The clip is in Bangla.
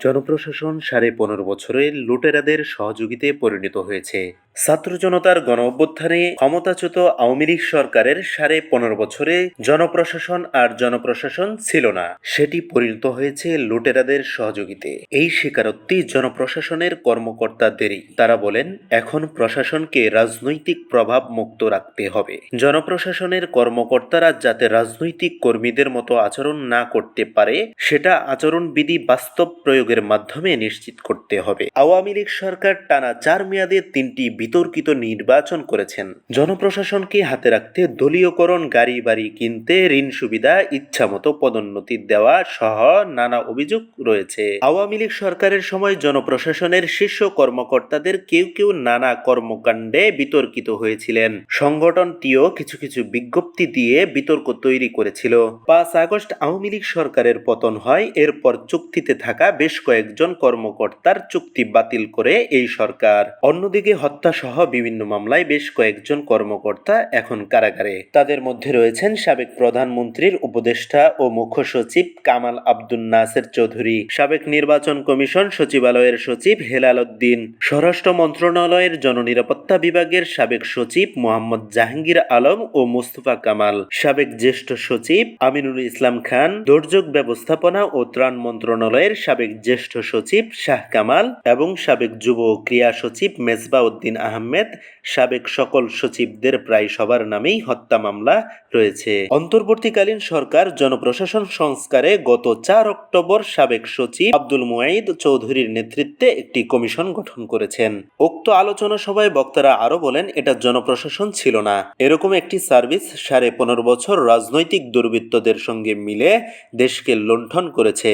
জনপ্রশাসন সাড়ে পনেরো বছরের লুটেরাদের সহযোগীতে পরিণত হয়েছে। ছাত্র জনতার গণ অভ্যুত্থানে ক্ষমতাচ্যুত আওয়ামী লীগ সরকারের সাড়ে পনেরো বছরে জনপ্রশাসন আর জনপ্রশাসন ছিল না। সেটি পরিণত হয়েছে লুটেরাদের সহযোগিতে। এই স্বীকারোক্তি জনপ্রশাসনের কর্মকর্তাদেরই। তারা বলেন, এখন প্রশাসনকে রাজনৈতিক প্রভাব মুক্ত রাখতে হবে। জনপ্রশাসনের কর্মকর্তারা যাতে রাজনৈতিক কর্মীদের মতো আচরণ না করতে পারে, সেটা আচরণবিধি বাস্তব প্রয়োগের মাধ্যমে নিশ্চিত করতে হবে। আওয়ামী লীগ সরকার টানা চার মেয়াদে তিনটি বিতর্কিত নির্বাচন করেছেন। জনপ্রশাসনকে হাতে রাখতে দলীয়করণ গাড়ি বাড়ি কিনতে ঋণ সুবিধা, ইচ্ছামতো পদোন্নতি দেওয়া সহ নানা অভিযোগ রয়েছে। আওয়ামী লীগ সরকারের সময় জনপ্রশাসনের শীর্ষ কর্মকর্তাদের কেউ কেউ নানা কর্মকাণ্ডে বিতর্কিত হয়েছিলেন। সংগঠনটিও কিছু কিছু বিজ্ঞপ্তি দিয়ে বিতর্ক তৈরি করেছিল। পাঁচ আগস্ট আওয়ামী লীগ সরকারের পতন হয়, এরপর চুক্তিতে থাকা বেশ কয়েকজন কর্মকর্তার চুক্তি বাতিল করে এই সরকার। অন্যদিকে হত্যা সহ বিভিন্ন মামলায় বেশ কয়েকজন কর্মকর্তা এখন কারাগারে। তাদের মধ্যে রয়েছেন সাবেক প্রধানমন্ত্রীর উপদেষ্টা ও মুখ্য সচিব কামাল আব্দুল নাসের চৌধুরী, সাবেক নির্বাচন কমিশন সচিবালয়ের সচিব হেলাল উদ্দিন, স্বরাষ্ট্র মন্ত্রণালয়ের জননিরাপত্তা বিভাগের সাবেক সচিব মোহাম্মদ জাহাঙ্গীর আলম ও মুস্তফা কামাল, সাবেক জ্যেষ্ঠ সচিব আমিনুল ইসলাম খান, দুর্যোগ ব্যবস্থাপনা ও ত্রাণ মন্ত্রণালয়ের সাবেক জ্যেষ্ঠ সচিব শাহ কামাল এবং সাবেক যুব ও ক্রীড়া সচিব মেজবা উদ্দিন আহমেদ, সাবেক সকল সচিবদের প্রায় সবার নামেই হত্যা মামলা রয়েছে। অন্তর্বর্তীকালীন সরকার জনপ্রশাসন সংস্কারে গত চার অক্টোবর সাবেক সচিব আব্দুল মুয়াইদ চৌধুরীর নেতৃত্বে একটি কমিশন গঠন করেছেন। উক্ত আলোচনা সভায় বক্তারা আরও বলেন, এটা জনপ্রশাসন ছিল না। এরকম একটি সার্ভিস সাড়ে পনেরো বছর রাজনৈতিক দুর্বৃত্তদের সঙ্গে মিলে দেশকে লুণ্ঠন করেছে।